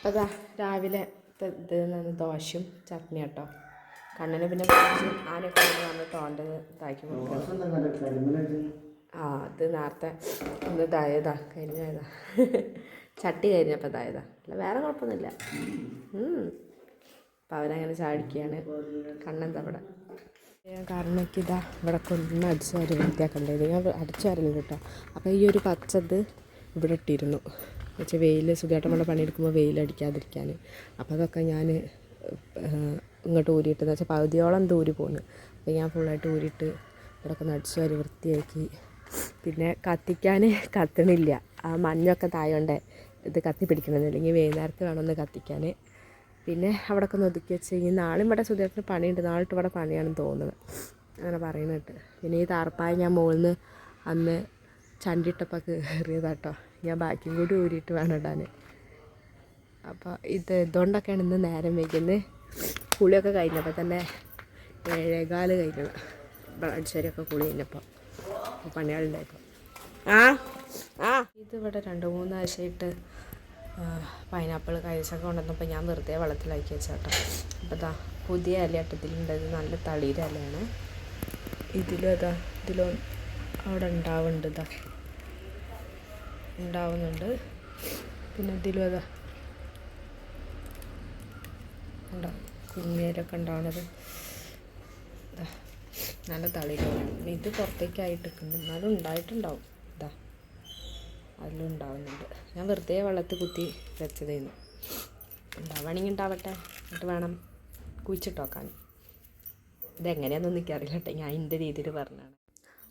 അപ്പോൾ അതാ രാവിലെ ഇത് ദോശയും ചട്നി കേട്ടോ. കണ്ണിന് പിന്നെ കൊണ്ട് വന്നിട്ട് ഓണ്ടത് ഇതാക്കി ആ അത് നേരത്തെ ഒന്ന് ഇതായതാ കരിഞ്ഞതാ. ചട്ടി കരിഞ്ഞപ്പോൾ ഇതായതാ. അല്ല വേറെ കുഴപ്പമൊന്നുമില്ല. അപ്പം അവനങ്ങനെ ചാടിക്കുകയാണ്. കണ്ണെന്താ ഇവിടെ? കാരണം ഇതാ ഇവിടെ കൊണ്ടുവന്ന് അടിച്ചു വാരി വൃത്തിയാക്കണ്ടേ ഞാൻ അടിച്ചു വാരുന്നു കേട്ടോ. അപ്പോൾ ഈ ഒരു പച്ചത് ഇവിടെ ഇട്ടിരുന്നു. വെച്ചാൽ വെയിൽ സുഖമായിട്ട് പണിയെടുക്കുമ്പോൾ വെയിലടിക്കാതിരിക്കാൻ അപ്പോൾ അതൊക്കെ ഞാൻ ഇങ്ങോട്ട് ഊരിയിട്ടെന്ന് വെച്ചാൽ പകുതിയോളം ദൂരി പോകുന്നു അപ്പോൾ ഞാൻ ഫുള്ളായിട്ട് ഊരിയിട്ട് ഇവിടെയൊക്കെ നടിച്ചു ഒന്ന് വൃത്തിയാക്കി. പിന്നെ കത്തിക്കാൻ കത്തണില്ല. ആ മഞ്ഞൊക്കെ തായോണ്ട് ഇത് കത്തി പിടിക്കണമെന്ന് അല്ലെങ്കിൽ വൈകുന്നേരത്ത് വേണമെന്ന് കത്തിക്കാൻ. പിന്നെ അവിടെ ഒക്കെ ഒന്ന് ഒതുക്കി വെച്ച് കഴിഞ്ഞാൽ നാളെ ഇവിടെ സുധീരത്തിന് പണിയുണ്ട്. നാളിട്ട് ഇവിടെ പണിയാണെന്ന് തോന്നുന്നത്. അങ്ങനെ പറയുന്നിട്ട് പിന്നെ ഈ താർപ്പായ ഞാൻ മുകളിൽ നിന്ന് അന്ന് ചണ്ടിട്ടപ്പോൾ കയറിയതാട്ടോ. ഞാൻ ബാക്കിയും കൂടി ഊരിയിട്ട് വേണം ഇടാൻ അപ്പോൾ ഇത് ഇതുകൊണ്ടൊക്കെയാണ് ഇന്ന് നേരം വയ്ക്കുന്നത് കുളിയൊക്കെ കഴിഞ്ഞപ്പോൾ തന്നെ ഏഴേകാൽ കഴിഞ്ഞത് അടിച്ചേരിയൊക്കെ കുളി കഴിഞ്ഞപ്പോൾ പണികളുണ്ടായപ്പോൾ ആ ആ. ഇതിവിടെ രണ്ട് മൂന്ന് ആഴ്ചയായിട്ട് പൈനാപ്പിൾ കൈസൊക്കെ കൊണ്ടുവന്നപ്പോൾ ഞാൻ വെറുതെ വെള്ളത്തിലാക്കി വെച്ചാട്ടോ. അപ്പോൾ ഇതാ പുതിയ അലയാട്ടത്തിലുണ്ടത് ഇത് നല്ല തളിയിലാണ് ഇതിലും അതാ ഇതിലും അവിടെ ഉണ്ടാവുന്നുണ്ട് ഇതാ ഉണ്ടാവുന്നുണ്ട്. പിന്നെ ഇതിലും അതാ. കുഞ്ഞേരൊക്കെ ഉണ്ടാവണത് നല്ല തളിയിലാണ് ഇത് പുറത്തേക്കായിട്ട് നിൽക്കുന്നുണ്ട് എന്നാലും ഉണ്ടായിട്ടുണ്ടാവും. ഇതാ അതിലും ഉണ്ടാവുന്നുണ്ട്. ഞാൻ വെറുതെ വെള്ളത്തിൽ കുത്തി വെച്ചതായിരുന്നു ഉണ്ടാവുകയാണെങ്കിൽ ഉണ്ടാവട്ടെ എന്നിട്ട് വേണം കുഴിച്ചിട്ട് നോക്കാൻ ഇതെങ്ങനെയാണെന്നൊന്നും എനിക്കറിയില്ല കേട്ടോ. ഞാൻ എന്റെ രീതിയിൽ പറഞ്ഞാണ്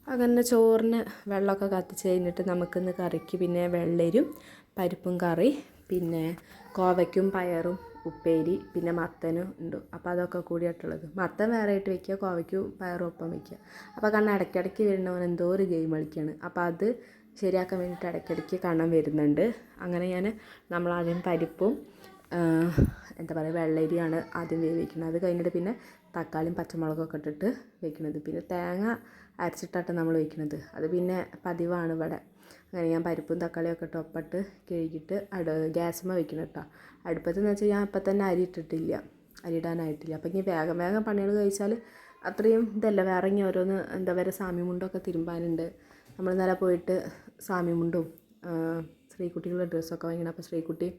അങ്ങനെ ചോറിന് വെള്ളമൊക്കെ കത്തിച്ച് കഴിഞ്ഞിട്ട് നമുക്കിന്ന് കറിക്ക് പിന്നെ വെള്ളരും പരിപ്പും കറി പിന്നെ കോവയ്ക്കും പയറും ഉപ്പേരി പിന്നെ മത്തനും ഉണ്ട്. അപ്പോൾ അതൊക്കെ കൂടിയിട്ടുള്ളത് മത്തൻ വേറെ ആയിട്ട് വെക്കുക കോവയ്ക്കും പയറും ഒപ്പം വെക്കുക. അപ്പോൾ കാരണം ഇടയ്ക്കിടയ്ക്ക് വരുന്നവൻ എന്തോ ഒരു ഗെയിം കളിക്കുകയാണ് അപ്പോൾ അത് ശരിയാക്കാൻ വേണ്ടിയിട്ട് ഇടയ്ക്കിടയ്ക്ക് കാണാൻ വരുന്നുണ്ട്. അങ്ങനെ ഞാൻ നമ്മളാദ്യം പരിപ്പും എന്താ പറയുക വെള്ളരിയാണ് ആദ്യം വേവിക്കുന്നത്. അത് കഴിഞ്ഞിട്ട് പിന്നെ തക്കാളിയും പച്ചമുളകൊക്കെ ഇട്ടിട്ട് വെക്കുന്നത്. പിന്നെ തേങ്ങ അരച്ചിട്ടാണ് നമ്മൾ വെക്കുന്നത്. അത് പിന്നെ പതിവാണ് ഇവിടെ. അങ്ങനെ ഞാൻ പരിപ്പും തക്കാളിയും ഒക്കെ ഇട്ട് ഒപ്പിട്ട് കഴുകിയിട്ട് അട ഗ്യാസുമ്മ വെക്കണം കേട്ടോ അടുപ്പത്തെന്ന് വെച്ചാൽ ഞാൻ അപ്പം തന്നെ അരി ഇട്ടിട്ടില്ല. അരി ഇടാനായിട്ടില്ല. അപ്പം ഇനി വേഗം വേഗം പണികൾ കഴിച്ചാൽ അത്രയും ഇതല്ല. വേറെ ഇനി ഓരോന്ന് എന്താ പറയുക സാമി മുണ്ടൊക്കെ തിരുമ്പാനുണ്ട്. നമ്മൾ ഇന്നലെ പോയിട്ട് സാമി മുണ്ടും ശ്രീകുട്ടികളുടെ ഡ്രസ്സൊക്കെ വാങ്ങിക്കണം. അപ്പോൾ ശ്രീകുട്ടി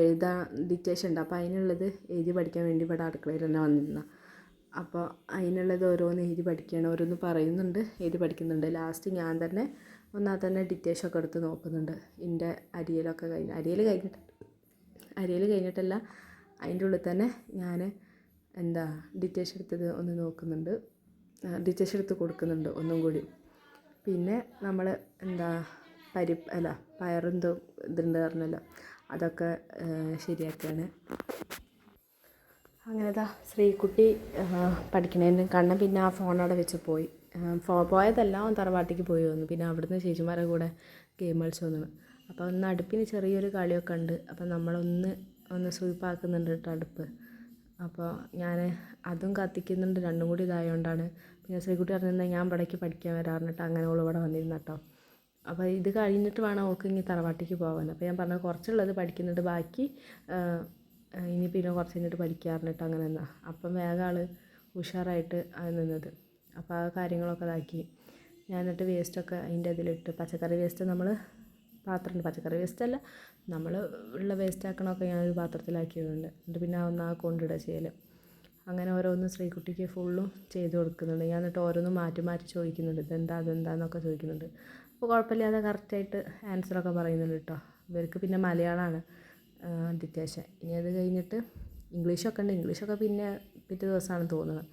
എഴുതാൻ ഡിറ്റേഷൻ ഉണ്ട്. അപ്പോൾ അതിനുള്ളത് എഴുതി പഠിക്കാൻ വേണ്ടി ഇവിടെ അടുക്കളയിൽ തന്നെ വന്നിരുന്ന. അപ്പോൾ അതിനുള്ളത് ഓരോന്ന് എഴുതി പഠിക്കുകയാണ്. ഓരോന്ന് പറയുന്നുണ്ട് എഴുതി പഠിക്കുന്നുണ്ട്. ലാസ്റ്റ് ഞാൻ തന്നെ ഒന്നാ തന്നെ ഡിറ്റേഷൻ ഒക്കെ എടുത്ത് നോക്കുന്നുണ്ട്. എന്റെ അരിയലൊക്കെ കഴിഞ്ഞ് അരിയൽ കഴിഞ്ഞിട്ട് അരിയൽ കഴിഞ്ഞിട്ടല്ല അതിന്റെ ഉള്ളിൽ തന്നെ ഞാൻ എന്താ ഡിറ്റേഷൻ എടുത്തത് ഒന്ന് നോക്കുന്നുണ്ട്. ഡിറ്റേഷൻ എടുത്ത് കൊടുക്കുന്നുണ്ട് ഒന്നും കൂടി. പിന്നെ നമ്മൾ എന്താ പരിപ്പ് അല്ല പയറെന്തോ ഇതുണ്ട് പറഞ്ഞല്ലോ. അതൊക്കെ ശരിയാക്കുകയാണ് അങ്ങനെ ഇതാ ശ്രീകുട്ടി പഠിക്കണേന് കണ്ണൻ പിന്നെ ആ ഫോൺ വെച്ച് പോയി. ഫോ പോയതല്ല അവൻ തറവാട്ടിക്ക് പോയി വന്നു. പിന്നെ അവിടുന്ന് ചേച്ചിമാരുടെ കൂടെ ഗെയിം കളിച്ച് വന്നു. അപ്പോൾ ഒന്ന് അടുപ്പിന് ചെറിയൊരു കളിയൊക്കെ ഉണ്ട്. അപ്പോൾ നമ്മളൊന്ന് ഒന്ന് സ്വീപ്പാക്കുന്നുണ്ട് കേട്ടോ അടുപ്പ്. അപ്പോൾ ഞാൻ അതും കത്തിക്കുന്നുണ്ട്. രണ്ടും കൂടി ഇതായതുകൊണ്ടാണ് പിന്നെ ശ്രീകുട്ടി പറഞ്ഞിരുന്നത് ഞാൻ ഇവിടേക്ക് പഠിക്കാൻ വരാറുണ്ട് അങ്ങനെ ഓൾ ഇവിടെ വന്നിരുന്നു കേട്ടോ. അപ്പോൾ ഇത് കഴിഞ്ഞിട്ട് വേണം അവൾക്ക് ഇനി തറവാട്ടിക്ക് പോകാൻ. അപ്പോൾ ഞാൻ പറഞ്ഞത് കുറച്ചുള്ളത് പഠിക്കുന്നുണ്ട് ബാക്കി ഇനി പിന്നെ കുറച്ച് കഴിഞ്ഞിട്ട് പഠിക്കാറുണ്ട് അങ്ങനെ എന്നാൽ അപ്പം വേഗം ആൾ ഉഷാറായിട്ട് നിന്നത്. അപ്പോൾ ആ കാര്യങ്ങളൊക്കെ ഇതാക്കി. ഞാൻ എന്നിട്ട് വേസ്റ്റൊക്കെ അതിന്റെ അതിലിട്ട് പച്ചക്കറി വേസ്റ്റ് നമ്മൾ പാത്രമുണ്ട് പച്ചക്കറി വേസ്റ്റ് അല്ല നമ്മൾ ഉള്ള വേസ്റ്റ് ആക്കണമൊക്കെ ഞാനൊരു പാത്രത്തിലാക്കിയതുണ്ട് എന്നിട്ട് പിന്നെ ഒന്ന് ആ കൊണ്ടിടുക ചെയ്യൽ അങ്ങനെ ഓരോന്ന് ശ്രീകുട്ടിക്ക് ഫുള്ളും ചെയ്ത് കൊടുക്കുന്നുണ്ട്. ഞാൻ എന്നിട്ട് ഓരോന്ന് മാറ്റി മാറ്റി ചോദിക്കുന്നുണ്ട്. ഇതെന്താ അതെന്താന്നൊക്കെ ചോദിക്കുന്നുണ്ട്. അപ്പോൾ കുഴപ്പമില്ലാതെ കറക്റ്റായിട്ട് ആൻസറൊക്കെ പറയുന്നുണ്ട് കേട്ടോ ഇവർക്ക് പിന്നെ മലയാളമാണ് ഡിറ്റേഷൻ ഇനി അത് കഴിഞ്ഞിട്ട് ഇംഗ്ലീഷൊക്കെ ഉണ്ട്. ഇംഗ്ലീഷൊക്കെ പിന്നെ പിറ്റേ ദിവസമാണ് തോന്നുന്നത്.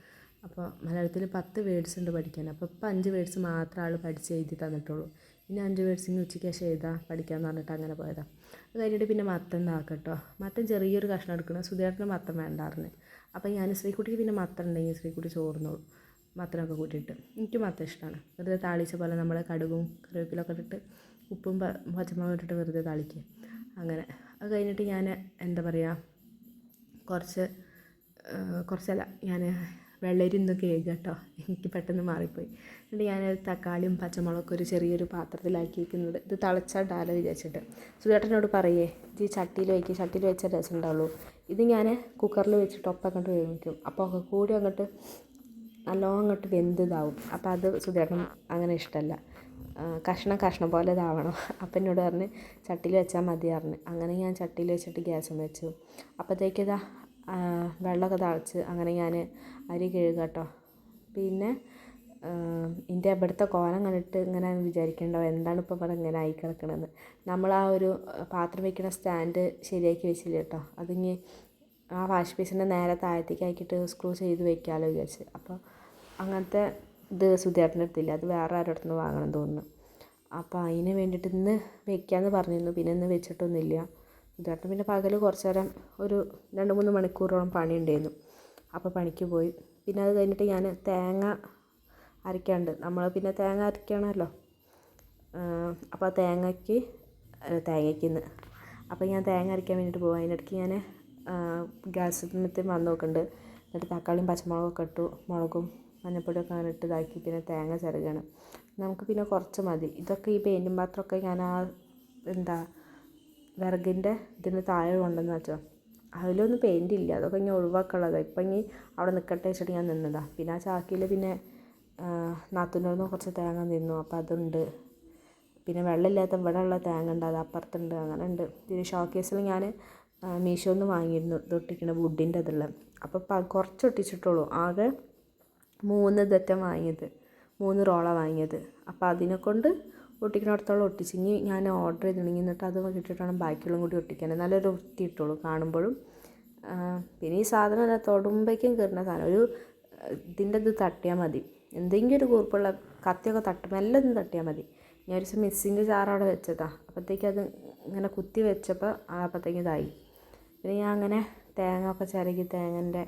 അപ്പോൾ മലയാളത്തിൽ പത്ത് വേർഡ്സ് ഉണ്ട് പഠിക്കാൻ. അപ്പോൾ ഇപ്പം അഞ്ച് വേർഡ്സ് മാത്രമേ ആൾ പഠിച്ച് എഴുതി തന്നിട്ടുള്ളൂ. ഇനി അഞ്ച് വേർഡ്സ് ഇനി ഉച്ചയ്ക്ക് ശേഷം എഴുതാം പഠിക്കാമെന്ന് പറഞ്ഞിട്ട് അങ്ങനെ പോയതാണ് അത് കഴിഞ്ഞിട്ട് പിന്നെ മത്തൻ ആക്കട്ടോ മത്തൻ ചെറിയൊരു കഷ്ണം എടുക്കണം. സുധേട്ടന് മത്തം വേണ്ടായിരുന്നു അപ്പോൾ ഞാൻ ശ്രീക്കുട്ടിക്ക് പിന്നെ മത്തം ഉണ്ടെങ്കിൽ ശ്രീക്കുട്ടി ചോർന്നോളൂ മത്തനൊക്കെ കൂട്ടിയിട്ട്. എനിക്ക് മത്തം ഇഷ്ടമാണ് വെറുതെ താളിച്ച പോലെ നമ്മൾ കടുകും കറിവേപ്പിലൊക്കെ ഇട്ടിട്ട് ഉപ്പും പച്ചമുളകും ഇട്ടിട്ട് വെറുതെ താളിക്കുക അങ്ങനെ. അത് കഴിഞ്ഞിട്ട് ഞാൻ എന്താ പറയുക കുറച്ച് കുറച്ചല്ല ഞാൻ വെള്ളരി കേൾക്കുക കേക്ക് കേട്ടോ എനിക്ക് പെട്ടെന്ന് മാറിപ്പോയി. എന്നിട്ട് ഞാൻ തക്കാളിയും പച്ചമുളകൊക്കെ ഒരു ചെറിയൊരു പാത്രത്തിലാക്കി വെക്കുന്നത് ഇത് തിളച്ചാട്ടാലോ വിചാരിച്ചിട്ട്. സുധേട്ടനോട് പറയേ ഇത് ചട്ടിയിൽ വയ്ക്കുക ചട്ടിയിൽ വെച്ചാൽ രസം ഉണ്ടാവുള്ളൂ. ഇത് ഞാൻ കുക്കറിൽ വെച്ചിട്ട് ഒപ്പം അങ്ങോട്ട് വേവിക്കും. അപ്പോൾ ഒക്കെ കൂടി അങ്ങോട്ട് നല്ലോണം അങ്ങോട്ട് വെന്തതാവും. അപ്പോൾ അത് സുധേട്ടൻ അങ്ങനെ ഇഷ്ടമല്ല. കഷ്ണം കഷ്ണം പോലെ ഇതാവണം. അപ്പം എന്നോട് പറഞ്ഞ് ചട്ടിയിൽ വെച്ചാൽ മതി പറഞ്ഞ്. അങ്ങനെ ഞാൻ ചട്ടിയിൽ വെച്ചിട്ട് ഗ്യാസും വെച്ചു. അപ്പോഴത്തേക്ക് ഇതാ വെള്ളമൊക്കെ തിളച്ച് അങ്ങനെ ഞാൻ അരി കഴുകുക കേട്ടോ. പിന്നെ എന്റെ ഇവിടുത്തെ കോലം കണ്ടിട്ട് ഇങ്ങനെ വിചാരിക്കണ്ടോ? എന്താണ് ഇപ്പോൾ ഇവിടെ ഇങ്ങനെ ആയി കിടക്കണമെന്ന് നമ്മൾ ആ ഒരു പാത്രം വയ്ക്കുന്ന സ്റ്റാൻഡ് ശരിയാക്കി വെച്ചില്ല കേട്ടോ? അതിങ്ങി ആ വാഷ് ബേസിന്റെ നേരെ താഴത്തേക്ക് ആക്കിയിട്ട് സ്ക്രൂ ചെയ്ത് വെക്കാമല്ലോ വിചാരിച്ച്. അപ്പോൾ അങ്ങനത്തെ ഇത് സുധേട്ടന്റെ അടുത്തില്ല. അത് വേറെ ആരുടെ അടുത്തുനിന്ന് വാങ്ങണം തോന്നുന്നു. അപ്പോൾ അതിന് വേണ്ടിയിട്ട് ഇന്ന് വെക്കാമെന്ന് പറഞ്ഞിരുന്നു. പിന്നെ ഇന്ന് വെച്ചിട്ടൊന്നുമില്ല. സുധേട്ടൻ പിന്നെ പകൽ കുറച്ച് നേരം ഒരു രണ്ട് മൂന്ന് മണിക്കൂറോളം പണി ഉണ്ടായിരുന്നു അപ്പോൾ പണിക്ക് പോയി. പിന്നെ അത് കഴിഞ്ഞിട്ട് ഞാൻ തേങ്ങ അരയ്ക്കാണ്ട് നമ്മൾ പിന്നെ തേങ്ങ അരയ്ക്കണമല്ലോ അപ്പോൾ തേങ്ങയ്ക്ക് തേങ്ങയ്ക്ക് തേങ്ങയ്ക്ക് അപ്പോൾ ഞാൻ തേങ്ങ അരയ്ക്കാൻ വേണ്ടിയിട്ട് പോകും അതിനിടയ്ക്ക് ഞാൻ ഗ്യാസ് ഗ്യാസിനകത്ത് വന്ന് നോക്കുന്നുണ്ട് എന്നിട്ട് തക്കാളിയും പച്ചമുളകൊക്കെ ഇട്ടു. മുളകും മഞ്ഞപ്പൊടിയൊക്കെ അങ്ങനെ ഇട്ട് ഇതാക്കി പിന്നെ തേങ്ങ ചിരകണം. നമുക്ക് പിന്നെ കുറച്ച് മതി. ഇതൊക്കെ ഈ പെയിന്റും പാത്രമൊക്കെ ഞാൻ ആ എന്താ വിറകിന്റെ ഇതിന് താഴെ കൊണ്ടുവന്ന് വെച്ചോ. അതിലൊന്നും പെയിന്റ് ഇല്ല. അതൊക്കെ ഇനി ഒഴിവാക്കാനുള്ളതാണ് ഇപ്പം ഇനി അവിടെ നിൽക്കട്ടെ വെച്ചിട്ട് ഞാൻ നിന്നതാണ് പിന്നെ ആ ചാക്കിൽ പിന്നെ നാത്തൂന്റെ കുറച്ച് തേങ്ങ നിന്നു അപ്പം അതുണ്ട്. പിന്നെ വെള്ളമില്ലാത്ത ഇവിടെ ഉള്ള തേങ്ങ ഉണ്ട്. അത് അപ്പുറത്തുണ്ട്. അങ്ങനെ ഉണ്ട്. പിന്നെ ഷോക്കേസിൽ ഞാൻ മീഷോന്ന് വാങ്ങിയിരുന്നു. ഇതൊട്ടിക്കണ വുഡിന്റെ അതുള്ള അപ്പോൾ കുറച്ച് ഒട്ടിച്ചിട്ടുള്ളൂ. ആകെ മൂന്ന് ഇതറ്റം വാങ്ങിയത്. മൂന്ന് റോള വാങ്ങിയത്. അപ്പോൾ അതിനെ കൊണ്ട് ഒട്ടിക്കുന്നിടത്തോളം ഒട്ടിച്ച്. ഇനി ഞാൻ ഓർഡർ ചെയ്തിട്ടുണ്ടെങ്കിൽ എന്നിട്ട് അത് കിട്ടിയിട്ടാണ് ബാക്കിയുള്ളതും കൂടി ഒട്ടിക്കാൻ നല്ലൊരു വൃത്തി ഇട്ടുള്ളൂ കാണുമ്പോഴും പിന്നെ ഈ സാധനം അല്ല തൊടുമ്പോഴേക്കും കയറുന്ന സാധനം. ഒരു ഇതിന്റെ ഇത് തട്ടിയാൽ മതി. എന്തെങ്കിലും ഒരു കൂർപ്പുള്ള കത്തിയൊക്കെ തട്ടും ഒന്ന് തട്ടിയാൽ മതി. ഞാൻ ഒരു ദിവസം മിക്സിന്റെ ജാർ അവിടെ വെച്ചതാണ് അപ്പോഴത്തേക്ക് അത് ഇങ്ങനെ കുത്തി വെച്ചപ്പോൾ അപ്പോഴത്തേക്ക് ഇതായി. പിന്നെ ഞാൻ അങ്ങനെ തേങ്ങ ഒക്കെ ചിരകി തേങ്ങന്റെ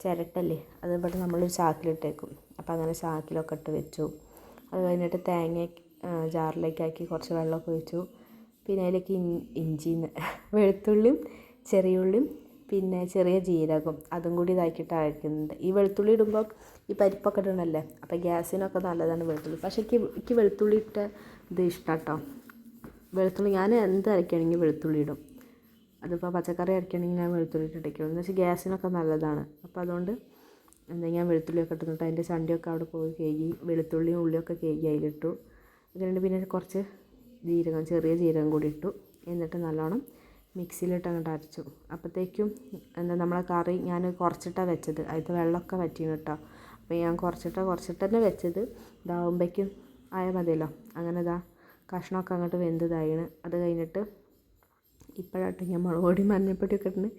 ചിരട്ടല്ലേ അതുപോലെ നമ്മളൊരു ചാക്കിലിട്ടേക്കും. അപ്പോൾ അങ്ങനെ ചാക്കിലൊക്കെ ഇട്ട് വെച്ചു. അത് കഴിഞ്ഞിട്ട് തേങ്ങ ജാറിലേക്കാക്കി കുറച്ച് വെള്ളമൊക്കെ ഒഴിച്ചു. പിന്നെ അതിലേക്ക് ഇഞ്ചി വെളുത്തുള്ളിയും ചെറിയുള്ളിയും പിന്നെ ചെറിയ ജീരകം അതും കൂടി ഇതാക്കിയിട്ട് ഈ വെളുത്തുള്ളി ഇടുമ്പോൾ ഈ പരിപ്പൊക്കെ ഇടണല്ലേ? അപ്പോൾ ഗ്യാസിനൊക്കെ നല്ലതാണ് വെളുത്തുള്ളി. പക്ഷേ എനിക്ക് എനിക്ക് വെളുത്തുള്ളി ഇട്ട ഇത് ഇഷ്ടം കേട്ടോ വെളുത്തുള്ളി ഞാൻ എന്ത് അരയ്ക്കുകയാണെങ്കിൽ വെളുത്തുള്ളി ഇടും. അതിപ്പോൾ പച്ചക്കറി അരയ്ക്കുകയാണെങ്കിൽ ഞാൻ വെളുത്തുള്ളി ഇട്ടിട്ടേക്കും എന്ന് വെച്ചാൽ ഗ്യാസിനൊക്കെ നല്ലതാണ്. അപ്പോൾ അതുകൊണ്ട് എന്താ ഞാൻ വെളുത്തുള്ളിയൊക്കെ ഇട്ടിട്ട് അതിന്റെ ചണ്ടിയൊക്കെ അവിടെ പോയി കേകി വെളുത്തുള്ളിയും ഉള്ളിയൊക്കെ കേകി അതിലിട്ടു. അതുകൊണ്ട് പിന്നെ കുറച്ച് ജീരകം ചെറിയ ജീരകം കൂടി ഇട്ടു. എന്നിട്ട് നല്ലോണം മിക്സിയിലിട്ട് അങ്ങോട്ട് അരച്ചു. അപ്പോഴത്തേക്കും എന്താ നമ്മളെ കറി ഞാൻ കുറച്ചിട്ടാണ് വെച്ചത്. അതിൽ വെള്ളമൊക്കെ വറ്റിന് കേട്ടോ അപ്പോൾ ഞാൻ കുറച്ചിട്ടാണ് കുറച്ചിട്ട് തന്നെ വെച്ചത് ഇതാവുമ്പോഴേക്കും ആയാൽ മതിയല്ലോ. അങ്ങനെ ഇതാ കഷ്ണമൊക്കെ അങ്ങോട്ട് വെന്തതായിന് അത് കഴിഞ്ഞിട്ട് ഇപ്പോഴാട്ടോ ഞാൻ മുളക് പൊടി മഞ്ഞൾപ്പൊടിയൊക്കെ ഇട്ടിന്.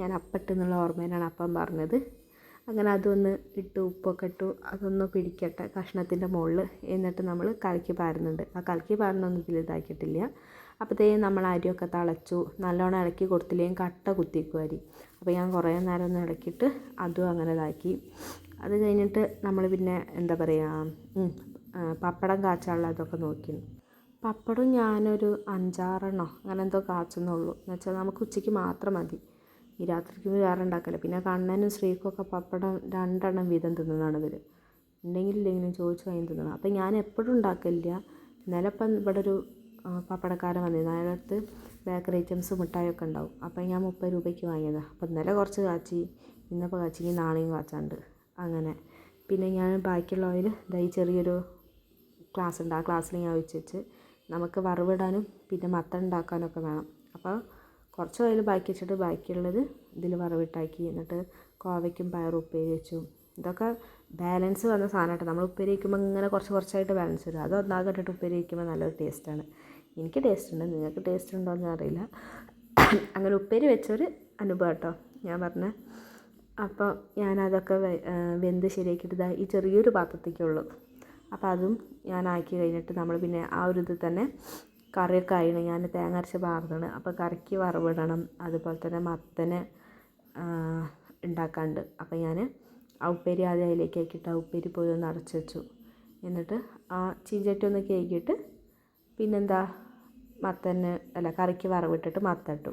ഞാൻ അപ്പം ഇട്ടെന്നുള്ള ഓർമ്മയിലാണ് അപ്പം പറഞ്ഞത്. അങ്ങനെ അതൊന്ന് ഇട്ട് ഉപ്പൊക്കെ ഇട്ടു അതൊന്ന് പിടിക്കട്ടെ കഷ്ണത്തിന്റെ മുകളിൽ. എന്നിട്ട് നമ്മൾ കലക്കി പാരുന്നുണ്ട്. ആ കലക്കി പാരുന്നൊന്നും ഇതിൽ ഇതാക്കിയിട്ടില്ല. അപ്പോഴത്തേക്കും നമ്മൾ അരിയൊക്കെ തിളച്ചു. നല്ലോണം ഇളക്കി കൊടുത്തില്ലെങ്കിൽ കട്ട കുത്തിക്കും അരി അപ്പോൾ ഞാൻ കുറേ നേരം ഒന്ന് ഇളക്കിയിട്ട് അതും അങ്ങനെ ഇതാക്കി. അത് കഴിഞ്ഞിട്ട് നമ്മൾ പിന്നെ എന്താ പറയുക പപ്പടം കാച്ചാനുള്ള അതൊക്കെ നോക്കി. പപ്പടം ഞാനൊരു അഞ്ചാറെണ്ണോ അങ്ങനെ എന്തോ കാച്ചുന്നുള്ളൂ. എന്ന് വെച്ചാൽ നമുക്ക് ഉച്ചയ്ക്ക് മാത്രം മതി. ഈ രാത്രിക്ക് വേറെ പിന്നെ കണ്ണനും ശ്രീക്കൊക്കെ പപ്പടം രണ്ടെണ്ണം വീതം തിന്നുന്നതാണ് ഇവർ ഉണ്ടെങ്കിലും ഇല്ലെങ്കിലും ചോദിച്ച് വാങ്ങി തിന്നണം. അപ്പം ഞാൻ എപ്പോഴും ഉണ്ടാക്കില്ല ഇന്നലെ ഇപ്പം ഇവിടെ ഒരു പപ്പടക്കാരൻ വന്നിരുന്നു. അയാളടുത്ത് ബേക്കറി ഐറ്റംസ് മിഠായിയൊക്കെ ഉണ്ടാവും. അപ്പം ഞാൻ മുപ്പത് രൂപയ്ക്ക് വാങ്ങിയതാണ് അപ്പം ഇന്നലെ കുറച്ച് കാച്ചി ഇന്നിപ്പോൾ കാച്ചി നാളെയും കാച്ചാണ്ട്. അങ്ങനെ. പിന്നെ ഞാൻ ബാക്കിയുള്ള ഓയിൽ ഇതാ ഈ ചെറിയൊരു ഗ്ലാസ് ഉണ്ട് ആ ഗ്ലാസ്സിൽ ഞാൻ ഒഴിച്ച് വെച്ച് നമുക്ക് വറവിടാനും പിന്നെ മത്തൻ ഉണ്ടാക്കാനൊക്കെ വേണം. അപ്പോൾ കുറച്ച് ഓയിൽ ബാക്കി വെച്ചിട്ട് ബാക്കിയുള്ളത് ഇതിൽ വറവിട്ടാക്കി. എന്നിട്ട് കോവയ്ക്കും പയറും ഉപ്പേരി വെച്ചു. ഇതൊക്കെ ബാലൻസ് വന്ന സാധനമായിട്ട് നമ്മൾ ഉപ്പേരി വയ്ക്കുമ്പോൾ ഇങ്ങനെ കുറച്ച് കുറച്ചായിട്ട് ബാലൻസ് വരും. അത് ഒന്നാകെ ഇട്ടിട്ട് ഉപ്പേരി വയ്ക്കുമ്പോൾ നല്ലൊരു ടേസ്റ്റാണ് എനിക്ക് ടേസ്റ്റ് ഉണ്ട്. നിങ്ങൾക്ക് ടേസ്റ്റ് ഉണ്ടോ എന്ന് അറിയില്ല. അങ്ങനെ ഉപ്പേരി വെച്ചൊരു അനുഭവം കേട്ടോ. ഞാൻ പറഞ്ഞ. അപ്പോൾ ഞാനതൊക്കെ വെന്ത് ശരിയാക്കിയിട്ട് ഈ ചെറിയൊരു പാത്രത്തേക്കുള്ളൂ അപ്പോൾ അതും ഞാൻ ആക്കി കഴിഞ്ഞിട്ട് നമ്മൾ പിന്നെ ആ ഒരു ഇത് തന്നെ കറിയൊക്കെ ആയിണ്. ഞാൻ തേങ്ങ അരച്ച് പാർന്നാണ് അപ്പോൾ കറിക്ക് വറവിടണം. അതുപോലെ തന്നെ മത്തന് ഉണ്ടാക്കാനുണ്ട് അപ്പോൾ ഞാൻ ആ ഉപ്പേരി ആദ്യം അതിലേക്ക് ആക്കിയിട്ട് ആ ഉപ്പേരി പോയി ഒന്ന് അടച്ച് വെച്ചു. എന്നിട്ട് ആ ചീഞ്ചട്ടി ഒന്ന് കേക്കിയിട്ട് പിന്നെന്താ? മത്തന് അല്ല കറിക്ക് വറവിട്ടിട്ട് മത്തൻ ഇട്ടു.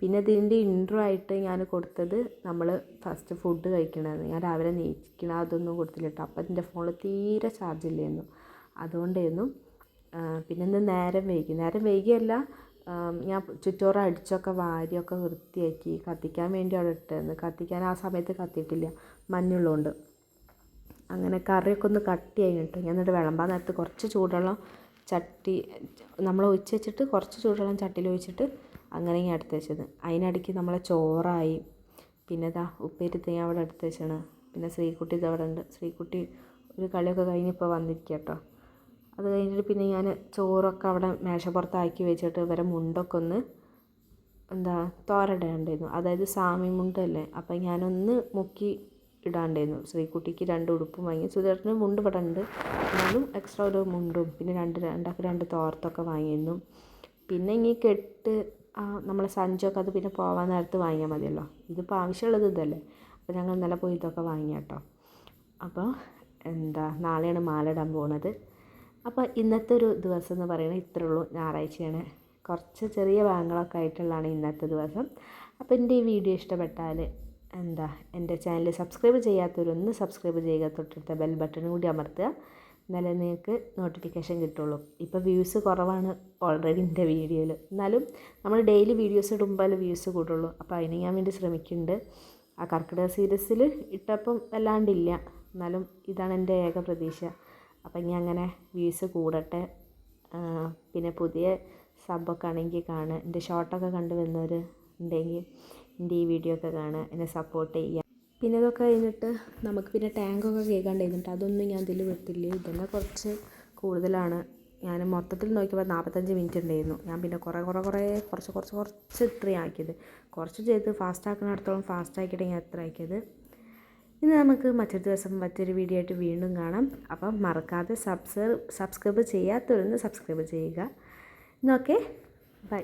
പിന്നെ ഇതിന്റെ ഇൻട്രോ ആയിട്ട് ഞാൻ കൊടുത്തത് നമ്മൾ ഫസ്റ്റ് ഫുഡ് കഴിക്കണമെന്ന് ഞാൻ രാവിലെ നീക്കണം അതൊന്നും കൊടുത്തില്ല കേട്ടോ. അപ്പം എന്റെ ഫോണിൽ തീരെ ചാർജ് ഇല്ലായിരുന്നു. അതുകൊണ്ടായിരുന്നു ആ, പിന്നെ ഇന്ന് നേരം വൈകി. നേരം വൈകിയല്ല ഞാൻ ചുറ്റോറം അടിച്ചൊക്കെ വാരിയൊക്കെ വൃത്തിയാക്കി കത്തിക്കാൻ വേണ്ടി അവിടെ ഇട്ടായിരുന്നു കത്തിക്കാൻ ആ സമയത്ത് കത്തിയിട്ടില്ല മഞ്ഞുള്ളതുകൊണ്ട് അങ്ങനെ കറിയൊക്കെ ഒന്ന് കട്ടിയായി കിട്ടും. ഞാൻ എന്നിട്ട് വിളമ്പാൻ നേരത്ത് കുറച്ച് ചൂടുവെള്ളം ചട്ടി നമ്മൾ ഒഴിച്ച് വെച്ചിട്ട് കുറച്ച് ചൂടുവെള്ളം ചട്ടിയിൽ ഒഴിച്ചിട്ട് അങ്ങനെ ഞാൻ എടുത്ത് വെച്ചത്. അതിനിടയ്ക്ക് നമ്മളെ ചോറായി. പിന്നെ ഇതാ ഉപ്പേരി തേങ്ങ അവിടെ എടുത്ത് വെച്ചാണ് പിന്നെ ശ്രീകുട്ടി ഇത് അവിടെ ഉണ്ട്. ശ്രീകുട്ടി ഒരു കളിയൊക്കെ കഴിഞ്ഞ് ഇപ്പോൾ വന്നിരിക്കുക കേട്ടോ. അത് കഴിഞ്ഞിട്ട് പിന്നെ ഞാൻ ചോറൊക്കെ അവിടെ മേശപ്പുറത്താക്കി വെച്ചിട്ട് ഇവരെ മുണ്ടൊക്കെ ഒന്ന് എന്താ തോരയിടാണ്ടായിരുന്നു അതായത് സാമി മുണ്ടല്ലേ അപ്പം ഞാനൊന്ന് മുക്കി ഇടാണ്ടായിരുന്നു. ശ്രീകുട്ടിക്ക് രണ്ട് ഉടുപ്പും വാങ്ങി സുധേട്ടന് മുണ്ട് ഇവിടെ ഉണ്ട്. എന്നാലും എക്സ്ട്രാ ഒരു മുണ്ടും പിന്നെ രണ്ട് രണ്ടാൾക്ക് രണ്ട് തോർത്തൊക്കെ വാങ്ങിയിരുന്നു. പിന്നെ ഇനി കെട്ട് ആ നമ്മളെ സഞ്ചൊക്കെ അത് പിന്നെ പോവാൻ നേരത്ത് വാങ്ങിയാൽ മതിയല്ലോ. ഇതിപ്പോൾ ആവശ്യമുള്ളത് ഇതല്ലേ. അപ്പോൾ ഞങ്ങൾ ഇന്നലെ പോയി ഇതൊക്കെ വാങ്ങിയാട്ടോ. അപ്പോൾ എന്താ നാളെയാണ് മാല ഇടാൻ പോണത്. അപ്പോൾ ഇന്നത്തെ ഒരു ദിവസം എന്ന് പറയുന്നത് ഇത്രേ ഉള്ളൂ. ഞായറാഴ്ചയാണ്. കുറച്ച് ചെറിയ ഭാഗങ്ങളൊക്കെ ആയിട്ടുള്ളതാണ് ഇന്നത്തെ ദിവസം. അപ്പോൾ എന്റെ ഈ വീഡിയോ ഇഷ്ടപ്പെട്ടാൽ എന്താ എന്റെ ചാനൽ സബ്സ്ക്രൈബ് ചെയ്യാത്തവരൊന്ന് സബ്സ്ക്രൈബ് ചെയ്യുക. തൊട്ടടുത്ത ബെൽ ബട്ടൺ കൂടി അമർത്തുക. എന്നാലേ നിങ്ങൾക്ക് നോട്ടിഫിക്കേഷൻ കിട്ടുള്ളൂ. ഇപ്പോൾ വ്യൂസ് കുറവാണ് ഓൾറെഡി എന്റെ വീഡിയോയിൽ. എന്നാലും നമ്മൾ ഡെയിലി വീഡിയോസ് ഇടുമ്പോൾ വ്യൂസ് കൂടുള്ളൂ. അപ്പോൾ അതിന് ഞാൻ വേണ്ടി ശ്രമിക്കുന്നുണ്ട്. ആ കർക്കിടക സീരീസിൽ ഇട്ടപ്പം വല്ലാണ്ടില്ല. എന്നാലും ഇതാണ് എന്റെ ഏക പ്രതീക്ഷ. അപ്പം ഇനി അങ്ങനെ വ്യൂസ് കൂടട്ടെ. പിന്നെ പുതിയ സബൊക്കെ ആണെങ്കിൽ കാണുക. എന്റെ ഷോർട്ടൊക്കെ കണ്ടു വരുന്നവർ ഉണ്ടെങ്കിൽ എന്റെ ഈ വീഡിയോ ഒക്കെ കാണുക. എന്നെ സപ്പോർട്ട് ചെയ്യുക. പിന്നെ ഇതൊക്കെ കഴിഞ്ഞിട്ട് നമുക്ക് പിന്നെ ടാങ്കൊക്കെ കേൾക്കാണ്ടായിരുന്നിട്ട് അതൊന്നും ഞാൻ ഇതിൽ വെട്ടില്ല. ഇതന്നെ കുറച്ച് കൂടുതലാണ്. ഞാൻ മൊത്തത്തിൽ നോക്കിയപ്പോൾ നാൽപ്പത്തഞ്ച് മിനിറ്റ് ഉണ്ടായിരുന്നു. ഞാൻ പിന്നെ കുറേ കുറേ കുറേ കുറച്ച് കുറച്ച് കുറച്ച് ഇത്രയും ആക്കിയത്. കുറച്ച് ചെയ്ത് ഫാസ്റ്റ് ആക്കുന്നിടത്തോളം ഫാസ്റ്റ് ആക്കിയിട്ട് ഞാൻ എത്ര ആക്കിയത്. ഇന്ന് നമുക്ക് മറ്റൊരു ദിവസം മറ്റൊരു വീഡിയോ ആയിട്ട് വീണ്ടും കാണാം. അപ്പം മറക്കാതെ സബ്സ്ക്രൈബ് സബ്സ്ക്രൈബ് ചെയ്യാത്തവരൊന്ന് സബ്സ്ക്രൈബ് ചെയ്യുക. എന്നൊക്കെ ബൈ